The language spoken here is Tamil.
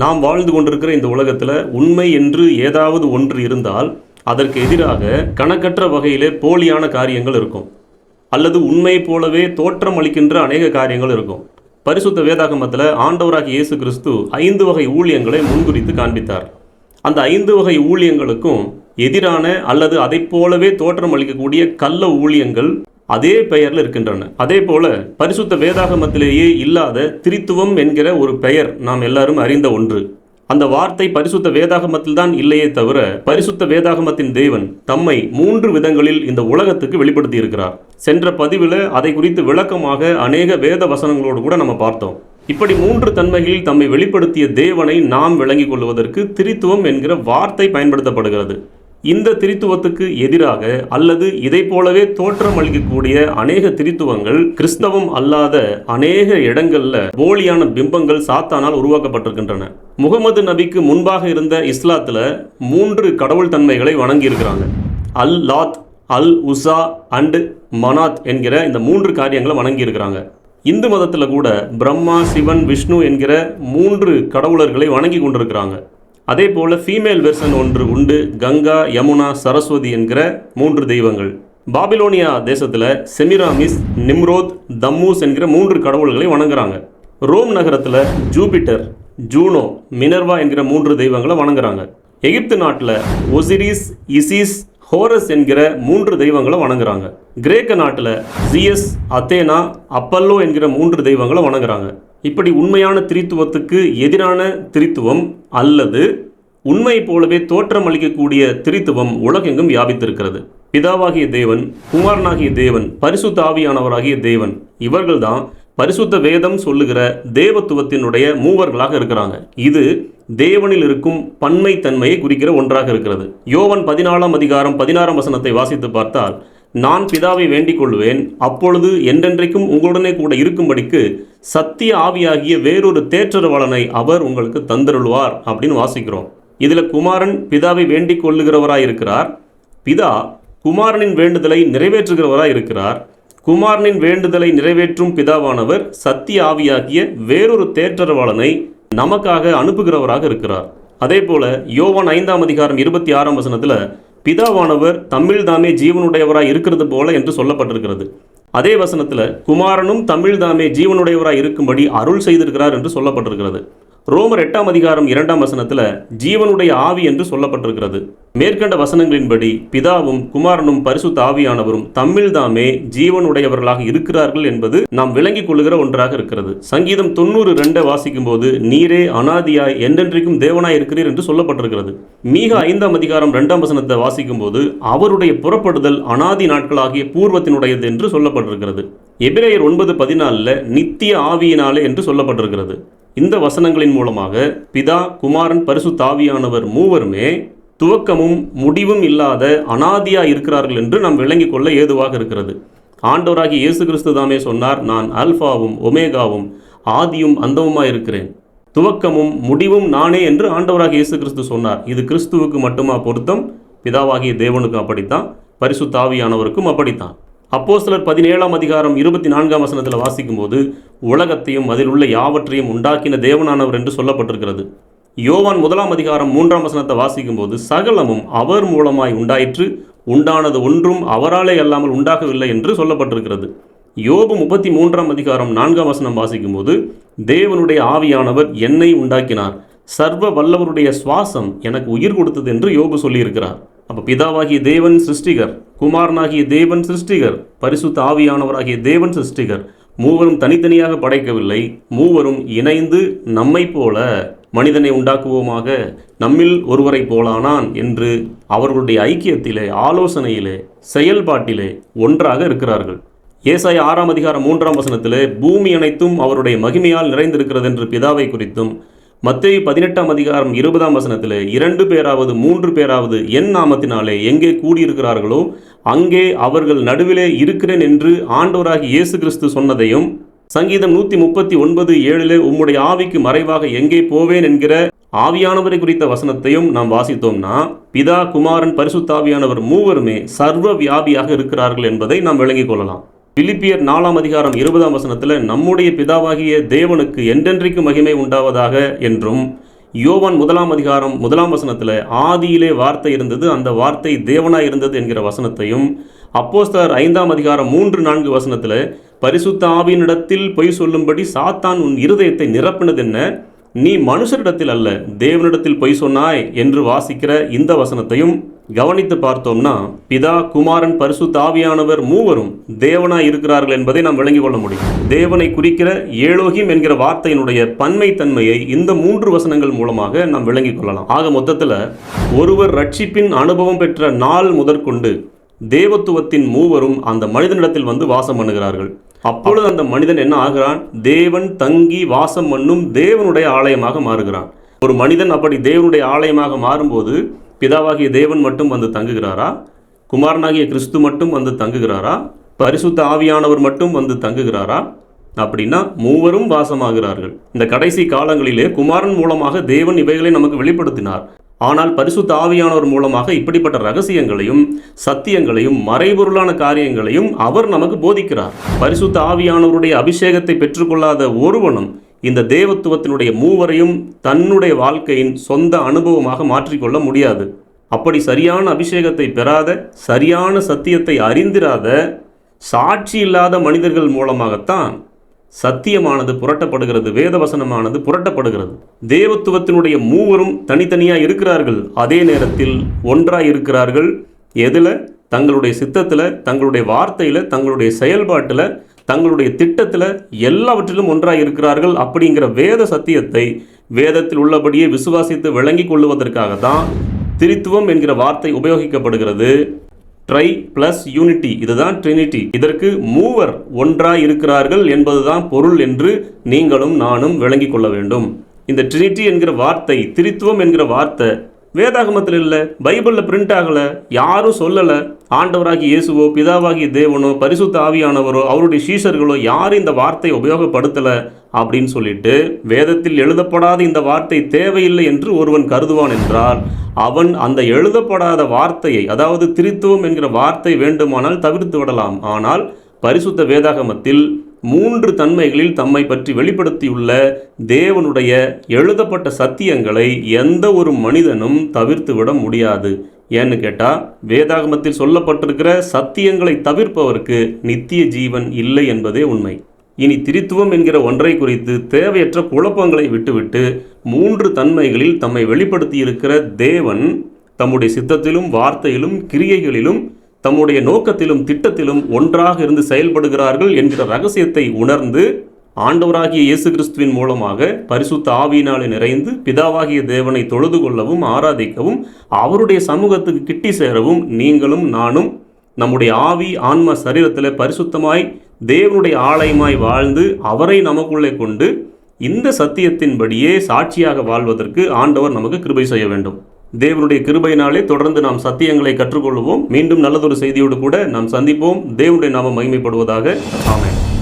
நாம் வாழ்ந்து கொண்டிருக்கிற இந்த உலகத்தில் உண்மை என்று ஏதாவது ஒன்று இருந்தால் அதற்கு எதிராக கணக்கற்ற வகையிலே போலியான காரியங்கள் இருக்கும். அல்லது உண்மை போலவே தோற்றம் அளிக்கின்ற அநேக காரியங்கள் இருக்கும். பரிசுத்த வேதாகமத்தில் ஆண்டவராகி இயேசு கிறிஸ்து ஐந்து வகை ஊழியங்களை முன்குறித்து காண்பித்தார். அந்த ஐந்து வகை ஊழியங்களுக்கும் எதிரான அல்லது அதைப் போலவே தோற்றம் அளிக்கக்கூடிய கள்ள ஊழியங்கள் அதே பெயரில் இருக்கின்றன. அதே போல பரிசுத்த வேதாகமத்திலேயே இல்லாத திரித்துவம் என்கிற ஒரு பெயர் நாம் எல்லாரும் அறிந்த ஒன்று. அந்த வார்த்தை பரிசுத்த வேதாகமத்தில் தான் இல்லையே தவிர பரிசுத்த வேதாகமத்தின் தேவன் தம்மை மூன்று விதங்களில் இந்த உலகத்துக்கு வெளிப்படுத்தி இருக்கிறார் சென்ற பதிவில் அதை குறித்து விளக்கமாக அநேக வேத வசனங்களோடு கூட நம்ம பார்த்தோம். இப்படி மூன்று தன்மைகளில் தம்மை வெளிப்படுத்திய தேவனை நாம் விளங்கிக் கொள்வதற்கு திரித்துவம் என்கிற வார்த்தை பயன்படுத்தப்படுகிறது. இந்த திரித்துவத்துக்கு எதிராக அல்லது இதை போலவே தோற்றம் அளிக்கக்கூடிய அநேக திரித்துவங்கள் கிறிஸ்தவம் அல்லாத அநேக இடங்கள்ல போலியான பிம்பங்கள் சாத்தானால் உருவாக்கப்பட்டிருக்கின்றன. முகமது நபிக்கு முன்பாக இருந்த இஸ்லாத்துல மூன்று கடவுள் தன்மைகளை வணங்கியிருக்கிறாங்க. அல் லாத் அல் உசா அண்டு மனாத் என்கிற இந்த மூன்று காரியங்களை வணங்கியிருக்கிறாங்க. இந்து மதத்தில் கூட பிரம்மா சிவன் விஷ்ணு என்கிற மூன்று கடவுளர்களை வணங்கி கொண்டிருக்கிறாங்க. அதே போல் ஃபீமேல் வெர்சன் ஒன்று உண்டு கங்கா யமுனா சரஸ்வதி என்கிற மூன்று தெய்வங்கள். பாபிலோனியா தேசத்தில் செமிராமிஸ் நிம்ரோத் தம்மூஸ் என்கிற மூன்று கடவுள்களை வணங்குறாங்க. ரோம் நகரத்தில் ஜூபிட்டர் ஜூனோ மினர்வா என்கிற மூன்று தெய்வங்களை வணங்குறாங்க. எகிப்து நாட்டில் ஒசிரிஸ் இசிஸ் ஹோரஸ் என்கிற மூன்று தெய்வங்களை வணங்குறாங்க. கிரேக்க நாட்டில் ஜிஎஸ் அத்தேனா அப்பல்லோ என்கிற மூன்று தெய்வங்களை வணங்குறாங்க. இப்படி உண்மையான திரித்துவத்துக்கு எதிரான திரித்துவம் அல்லது உண்மை போலவே தோற்றம் அளிக்கக்கூடிய திரித்துவம் உலகெங்கும் வியாபித்திருக்கிறது. பிதாவாகிய தேவன் குமாரனாகிய தேவன் பரிசுத்த ஆவியானவராகிய தேவன் இவர்கள்தான் பரிசுத்த வேதம் சொல்லுகிற தேவத்துவத்தினுடைய மூவர்களாக இருக்கிறாங்க. இது தேவனில் இருக்கும் பன்மை தன்மையை குறிக்கிற ஒன்றாக இருக்கிறது. யோவன் பதினாலாம் அதிகாரம் பதினாறாம் வசனத்தை வாசித்து பார்த்தால் நான் பிதாவை வேண்டிக் கொள்வேன் அப்பொழுது என்றென்றைக்கும் உங்களுடனே கூட இருக்கும்படிக்கு சத்திய ஆவியாகிய வேறொரு தேற்றரவாளனை அவர் உங்களுக்கு தந்தருள்வார் அப்படின்னு வாசிக்கிறோம். இதில் குமாரன் பிதாவை வேண்டிக் கொள்ளுகிறவராய் இருக்கிறார் பிதா குமாரனின் வேண்டுதலை நிறைவேற்றுகிறவராய் இருக்கிறார் குமாரனின் வேண்டுதலை நிறைவேற்றும் பிதாவானவர் சத்திய ஆவியாகிய வேறொரு தேற்றரவாளனை நமக்காக அனுப்புகிறவராக இருக்கிறார். அதே போல யோவான் ஐந்தாம் அதிகாரம் இருபத்தி ஆறாம் வசனத்தில் பிதாவானவர் தம்மில் தாமே ஜீவனுடையவராய் இருக்கிறது போல என்று சொல்லப்பட்டிருக்கிறது. அதே வசனத்தில் குமாரனும் தமிழ் தாமே ஜீவனுடையவராய் இருக்கும்படி அருள் செய்திருக்கிறார் என்று சொல்லப்பட்டிருக்கிறது. ரோமர் எட்டாம் அதிகாரம் இரண்டாம் வசனத்தில் ஜீவனுடைய ஆவி என்று சொல்லப்பட்டிருக்கிறது. மேற்கண்ட வசனங்களின்படி பிதாவும் குமாரனும் பரிசுத்த ஆவியானவரும் தமிழ்தாமே ஜீவனுடையவர்களாக இருக்கிறார்கள் என்பது நாம் விளங்கிக் கொள்ளுகிற ஒன்றாக இருக்கிறது. சங்கீதம் தொண்ணூறு ரெண்டை வாசிக்கும் போது நீரே அனாதியாய் என்றென்றைக்கும் தேவனாய் இருக்கிறீர் என்று சொல்லப்பட்டிருக்கிறது. மீக ஐந்தாம் அதிகாரம் இரண்டாம் வசனத்தை வாசிக்கும் போது அவருடைய புறப்படுதல் அனாதி நாட்களாகிய பூர்வத்தினுடையது என்று சொல்லப்பட்டிருக்கிறது. எபிரேயர் ஒன்பது பதினாலில் நித்திய ஆவியினாலே என்று சொல்லப்பட்டிருக்கிறது. இந்த வசனங்களின் மூலமாக பிதா குமாரன் பரிசு தாவியானவர் மூவருமே துவக்கமும் முடிவும் இல்லாத அனாதியா இருக்கிறார்கள் என்று நாம் விளங்கிக் கொள்ள ஏதுவாக இருக்கிறது. ஆண்டவராகி இயேசு கிறிஸ்து தாமே சொன்னார் நான் அல்ஃபாவும் ஒமேகாவும் ஆதியும் அந்தவுமாய் இருக்கிறேன். துவக்கமும் முடிவும் நானே என்று ஆண்டவராக இயேசு கிறிஸ்து சொன்னார். இது கிறிஸ்துவுக்கு மட்டுமா பொருத்தம்? பிதாவாகிய தேவனுக்கும் அப்படித்தான். பரிசு தாவியானவருக்கும் அப்படித்தான். அப்போ சிலர் பதினேழாம் அதிகாரம் இருபத்தி நான்காம் வசனத்தில் வாசிக்கும்போது உலகத்தையும் அதில் உள்ள யாவற்றையும் உண்டாக்கின தேவனானவர் என்று சொல்லப்பட்டிருக்கிறது. யோவான் முதலாம் அதிகாரம் மூன்றாம் வசனத்தை வாசிக்கும்போது சகலமும் அவர் மூலமாய் உண்டாயிற்று உண்டானது ஒன்றும் அவராலே அல்லாமல் உண்டாகவில்லை என்று சொல்லப்பட்டிருக்கிறது. யோபு முப்பத்தி மூன்றாம் அதிகாரம் நான்காம் வசனம் வாசிக்கும்போது தேவனுடைய ஆவியானவர் என்னை உண்டாக்கினார் சர்வ வல்லவருடைய சுவாசம் எனக்கு உயிர் கொடுத்தது என்று யோபு சொல்லியிருக்கிறார். அப்போ பிதாவாகிய தேவன் சிருஷ்டிகர் குமாரனாகிய தேவன் சிருஷ்டிகர் பரிசுத்த ஆவியானவராகிய தேவன் சிருஷ்டிகர் மூவரும் தனித்தனியாக படைக்கவில்லை. மூவரும் இணைந்து நம்மை போல மனிதனை உண்டாக்குவோமாக நம்மில் ஒருவரை போலானான் என்று அவர்களுடைய ஐக்கியத்திலே ஆலோசனையிலே செயல்பாட்டிலே ஒன்றாக இருக்கிறார்கள். ஏசாய ஆறாம் அதிகாரம் மூன்றாம் வசனத்திலே பூமி அனைத்தும் அவருடைய மகிமையால் நிறைந்திருக்கிறது என்று பிதாவை குறித்தும் மத்திய பதினெட்டாம் அதிகாரம் இருபதாம் வசனத்தில் இரண்டு பேராவது மூன்று பேராவது என் நாமத்தினாலே எங்கே கூடியிருக்கிறார்களோ அங்கே அவர்கள் நடுவிலே இருக்கிறேன் என்று ஆண்டவராகி இயேசு கிறிஸ்து சொன்னதையும் சங்கீதம் நூற்றி முப்பத்தி ஒன்பது ஏழிலே உம்முடைய ஆவிக்கு மறைவாக எங்கே போவேன் என்கிற ஆவியானவரை குறித்த வசனத்தையும் நாம் வாசித்தோம்னா பிதா குமாரன் பரிசுத்தாவியானவர் மூவருமே சர்வ வியாபியாக இருக்கிறார்கள் என்பதை நாம் விளங்கிக் கொள்ளலாம். பிலிப்பியர் நாலாம் அதிகாரம் இருபதாம் வசனத்தில் நம்முடைய பிதாவாகிய தேவனுக்கு என்றென்றைக்கு மகிமை உண்டாவதாக என்றும் யோவான் முதலாம் அதிகாரம் முதலாம் வசனத்தில் ஆதியிலே வார்த்தை இருந்தது அந்த வார்த்தை தேவனாய் இருந்தது என்கிற வசனத்தையும் அப்போஸ்தலர் ஐந்தாம் அதிகாரம் மூன்று நான்கு வசனத்தில் பரிசுத்த ஆவியினிடத்தில் பொய் சொல்லும்படி சாத்தான் உன் இருதயத்தை நிரப்பினதென்ன? நீ மனுஷரிடத்தில் அல்ல தேவனிடத்தில் பொய் சொன்னாய் என்று வாசிக்கிற இந்த வசனத்தையும் கவனித்து பார்த்தோம்னா பிதா குமாரன் பரிசு தாவியானவர் மூவரும் தேவனாய் இருக்கிறார்கள் என்பதை நாம் விளங்கிக் கொள்ள முடியும். தேவனை குறிக்கிற ஏழோகிம் என்கிற வார்த்தையினுடைய பன்மை தன்மையை இந்த மூன்று வசனங்கள் மூலமாக நாம் விளங்கிக் கொள்ளலாம். ஆக மொத்தத்தில் ஒருவர் ரட்சிப்பின் அனுபவம் பெற்ற நாள் முதற்கொண்டு தேவத்துவத்தின் மூவரும் அந்த மனிதனிடத்தில் வந்து வாசம் பண்ணுகிறார்கள். அப்பொழுது அந்த மனிதன் என்ன ஆகிறான்? தேவன் தங்கி வாசம் பண்ணும் தேவனுடைய ஆலயமாக மாறுகிறான். ஒரு மனிதன் அப்படி தேவனுடைய ஆலயமாக மாறும்போது பிதாவாகிய தேவன் மட்டும் வந்து தங்குகிறாரா? குமாரனாகிய கிறிஸ்து மட்டும் வந்து தங்குகிறாரா? பரிசுத்த ஆவியானவர் மட்டும் வந்து தங்குகிறாரா? அப்படின்னா மூவரும் வாசமாகிறார்கள். இந்த கடைசி காலங்களிலே குமாரன் மூலமாக தேவன் இவைகளை நமக்கு வெளிப்படுத்தினார். ஆனால் பரிசுத்த ஆவியானவர் மூலமாக இப்படிப்பட்ட ரகசியங்களையும் சத்தியங்களையும் மறைபொருளான காரியங்களையும் அவர் நமக்கு போதிக்கிறார். பரிசுத்த ஆவியானவருடைய அபிஷேகத்தை பெற்றுக்கொள்ளாத ஒருவனும் இந்த தேவத்துவத்தினுடைய மூவரையும் தன்னுடைய வாழ்க்கையின் சொந்த அனுபவமாக மாற்றிக்கொள்ள முடியாது. அப்படி சரியான அபிஷேகத்தை பெறாத சரியான சத்தியத்தை அறிந்திராத சாட்சி இல்லாத மனிதர்கள் மூலமாகத்தான் சத்தியமானது புரட்டப்படுகிறது வேதவசனமானது புரட்டப்படுகிறது. தேவத்துவத்தினுடைய மூவரும் தனித்தனியாக இருக்கிறார்கள். அதே நேரத்தில் ஒன்றாக இருக்கிறார்கள் எதில்? தங்களுடைய சித்தத்தில் தங்களுடைய வார்த்தையில் தங்களுடைய செயல்பாட்டில் தங்களுடைய திட்டத்தில் எல்லாவற்றிலும் ஒன்றாக இருக்கிறார்கள் அப்படிங்கிற வேத சத்தியத்தை வேதத்தில் உள்ளபடியே விசுவாசித்து விளங்கி கொள்ளுவதற்காக தான் திரித்துவம் என்கிற வார்த்தை உபயோகிக்கப்படுகிறது. ட்ரை பிளஸ் யூனிட்டி இதுதான் ட்ரினிட்டி இதற்கு மூவர் ஒன்றாய் இருக்கிறார்கள் என்பதுதான் பொருள் என்று நீங்களும் நானும் விளங்கி கொள்ள வேண்டும். இந்த ட்ரினிட்டி என்கிற வார்த்தை திரித்துவம் என்கிற வார்த்தை வேதாகமத்தில் இல்லை பைபிளில் பிரிண்ட் ஆகலை யாரும் சொல்லலை. ஆண்டவராகி இயேசுவோ பிதாவாகிய தேவனோ பரிசுத்த ஆவியானவரோ அவருடைய சீஷர்களோ யாரும் இந்த வார்த்தையை உபயோகப்படுத்தலை அப்படின்னு சொல்லிட்டு வேதத்தில் எழுதப்படாத இந்த வார்த்தை தேவையில்லை என்று ஒருவன் கருதுவான் என்றால் அவன் அந்த எழுதப்படாத வார்த்தையை அதாவது திருத்துவம் என்கிற வார்த்தை வேண்டுமானால் தவிர்த்து விடலாம். ஆனால் பரிசுத்த வேதாகமத்தில் மூன்று தன்மைகளில் தம்மை பற்றி வெளிப்படுத்தியுள்ள தேவனுடைய எழுதப்பட்ட சத்தியங்களை எந்த ஒரு மனிதனும் தவிர்த்து விட முடியாது. ஏன்னு கேட்டால் வேதாகமத்தில் சொல்லப்பட்டிருக்கிற சத்தியங்களை தவிர்ப்பவருக்கு நித்திய ஜீவன் இல்லை என்பதே உண்மை. இனி திரித்துவம் என்கிற ஒன்றை குறித்து தேவையற்ற குழப்பங்களை விட்டுவிட்டு மூன்று தன்மைகளில் தம்மை வெளிப்படுத்தியிருக்கிற தேவன் தம்முடைய சித்தத்திலும் வார்த்தையிலும் கிரியைகளிலும் தம்முடைய நோக்கத்திலும் திட்டத்திலும் ஒன்றாக இருந்து செயல்படுகிறார்கள் என்கிற ரகசியத்தை உணர்ந்து ஆண்டவராகிய இயேசு கிறிஸ்துவின் மூலமாக பரிசுத்த ஆவியினாலே நிறைந்து பிதாவாகிய தேவனை தொழுது கொள்ளவும் ஆராதிக்கவும் அவருடைய சமூகத்துக்கு கிட்டி சேரவும் நீங்களும் நானும் நம்முடைய ஆவி ஆன்ம சரீரத்தில் பரிசுத்தமாய் தேவனுடைய ஆலயமாய் வாழ்ந்து அவரை நமக்குள்ளே கொண்டு இந்த சத்தியத்தின்படியே சாட்சியாக வாழ்வதற்கு ஆண்டவர் நமக்கு கிருபை செய்ய வேண்டும். தேவனுடைய கிருபையினாலே தொடர்ந்து நாம் சத்தியங்களை கற்றுக்கொள்வோம். மீண்டும் நல்லதொரு செய்தியோடு கூட நாம் சந்திப்போம். தேவனுடைய நாம மகிமைப்படுவதாக. ஆமென்.